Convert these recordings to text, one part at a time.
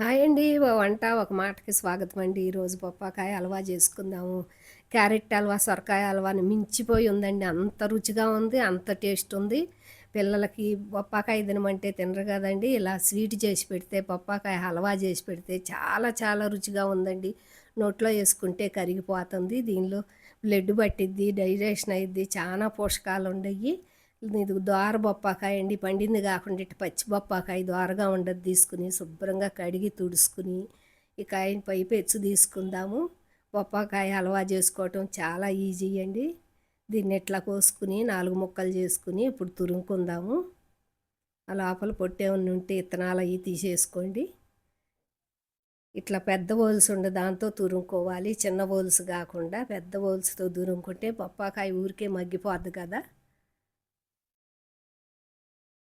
Hi అండి. వంట ఒక మాటకి స్వాగతం అండి. ఈరోజు పప్పాకాయ హల్వా చేసుకుందాము. క్యారెట్ హల్వా సొరకాయ హల్వాని మించిపోయి ఉందండి. అంత రుచిగా ఉంది అంత టేస్ట్ ఉంది. పిల్లలకి బొప్పాకాయ తినమంటే తినరు కదండి. ఇలా స్వీట్ చేసి పెడితే బొప్పాకాయ హల్వా చేసి పెడితే చాలా చాలా రుచిగా ఉందండి. నోట్లో వేసుకుంటే కరిగిపోతుంది. దీనిలో బ్లడ్ పట్టిద్ది డైజెషన్ అయ్యిద్ది చాలా పోషకాలు ఉండయి. ఇది దోర బొప్పాకాయ అండి. పండింది కాకుండా ఇటు పచ్చి బొప్పాకాయ దోరగా ఉండదు. తీసుకుని శుభ్రంగా కడిగి తుడుచుకుని ఈ కాయని పై పెచ్చు తీసుకుందాము. బొప్పాకాయ హల్వా చేసుకోవటం చాలా ఈజీ అండి. దీన్ని ఇట్లా కోసుకుని నాలుగు ముక్కలు చేసుకుని ఇప్పుడు తురుముకుందాము. ఆ లోపల పొట్టే ఉంటే ఇత్తనాలు అవి తీసేసుకోండి. ఇట్లా పెద్ద బోల్స్ ఉండే దాంతో తురుముకోవాలి. చిన్న బోల్స్ కాకుండా పెద్ద బోల్స్తో తురుముకుంటే బొప్పాకాయ ఊరికే మగ్గిపోద్ది కదా.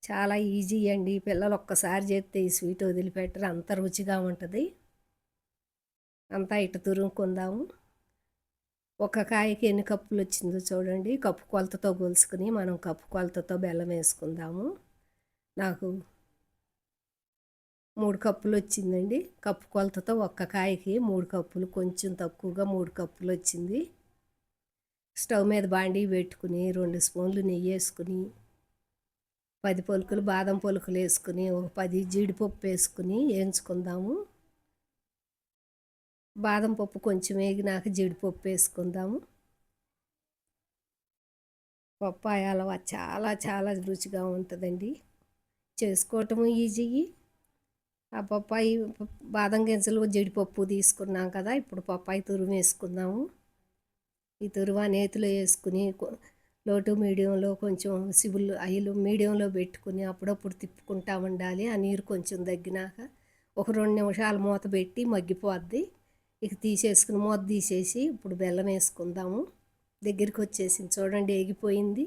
చాలా ఈజీ అండి. పిల్లలు ఒక్కసారి చేస్తే ఈ స్వీట్ వదిలిపెట్టరు. అంత రుచిగా ఉంటుంది. అంతా ఇటు తురుముకుందాము ఒక కాయకి ఎన్ని కప్పులు వచ్చిందో చూడండి. కప్పు కొలతతో గొలుసుకుని మనం కప్పు కొలతతో బెల్లం వేసుకుందాము. నాకు మూడు కప్పులు వచ్చిందండి. కప్పు కొలతతో ఒక్క కాయకి మూడు కప్పులు కొంచెం తక్కువగా మూడు కప్పులు వచ్చింది. స్టవ్ మీద బాండీ పెట్టుకుని రెండు స్పూన్లు నెయ్యి వేసుకుని పది పలుకులు బాదం పలుకులు వేసుకుని ఒక పది జీడిపప్పు వేసుకుని వేయించుకుందాము. బాదం పప్పు కొంచెం వేగినాక జీడిపప్పు వేసుకుందాము. పప్పాయ హల్వా చాలా చాలా రుచిగా ఉంటుందండి. చేసుకోవటము ఈజీ. ఆ పప్పాయి బాదం గింజలు జీడిపప్పు తీసుకున్నాం కదా ఇప్పుడు పప్పాయి తురుము వేసుకుందాము. ఈ తురువా నేతిలో వేసుకుని లోటు మీడియంలో కొంచెం సిబుల్ అయిలు మీడియంలో పెట్టుకుని అప్పుడప్పుడు తిప్పుకుంటా ఉండాలి. ఆ నీరు కొంచెం తగ్గినాక ఒక రెండు నిమిషాలు మూత పెట్టి మగ్గిపోద్ది. ఇక తీసేసుకుని మూత తీసేసి ఇప్పుడు బెల్లం వేసుకుందాము. దగ్గరికి వచ్చేసింది చూడండి ఎగిపోయింది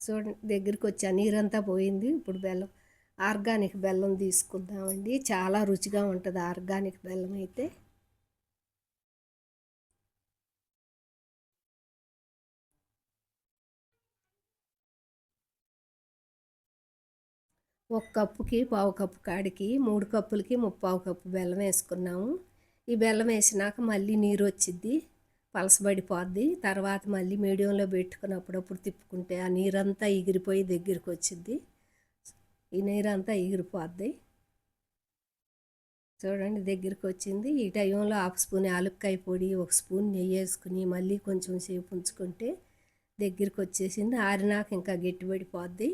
చూడండి దగ్గరికి వచ్చి ఆ నీరంతా పోయింది. ఇప్పుడు బెల్లం ఆర్గానిక్ బెల్లం తీసుకుందామండి. చాలా రుచిగా ఉంటుంది ఆర్గానిక్ బెల్లం అయితే. ఒక కప్పుకి పావు కప్పు కాడికి మూడు కప్పులకి ముప్పావు కప్పు బెల్లం వేసుకున్నాము. ఈ బెల్లం వేసినాక మళ్ళీ నీరు వచ్చిద్ది పలసబడిపోద్ది. తర్వాత మళ్ళీ మీడియంలో పెట్టుకుని అప్పుడప్పుడు తిప్పుకుంటే ఆ నీరంతా ఎగిరిపోయి దగ్గరికి వచ్చిద్ది. ఈ నీరంతా ఎగిరిపోద్ది. చూడండి దగ్గరికి వచ్చింది. ఈ టైంలో హాఫ్ స్పూన్ ఆలుక్కాయ పొడి ఒక స్పూన్ నెయ్యి వేసుకుని మళ్ళీ కొంచెం సేపు ఉంచుకుంటే దగ్గరికి వచ్చేసింది. ఆరినాక ఇంకా గట్టిపడిపోద్ది.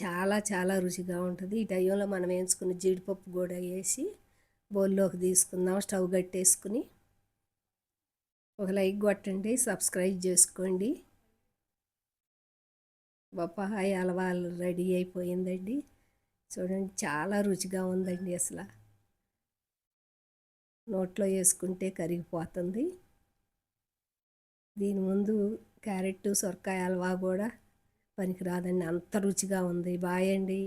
చాలా చాలా రుచిగా ఉంటుంది. ఈ టైంలో మనం వేయించుకున్న జీడిపప్పు కూడా వేసి బౌల్లోకి తీసుకుందాం స్టవ్ కట్టేసుకుని ఒక లైక్ కొట్టండి సబ్స్క్రైబ్ చేసుకోండి. బొప్పాయి అలవాలు రెడీ అయిపోయిందండి. చూడండి చాలా రుచిగా ఉందండి అసలు. నోట్లో వేసుకుంటే కరిగిపోతుంది. దీని ముందు క్యారెట్ సొరకాయ హల్వా కూడా పనికిరాదండి. అంత రుచిగా ఉంది. బాయ్ అండి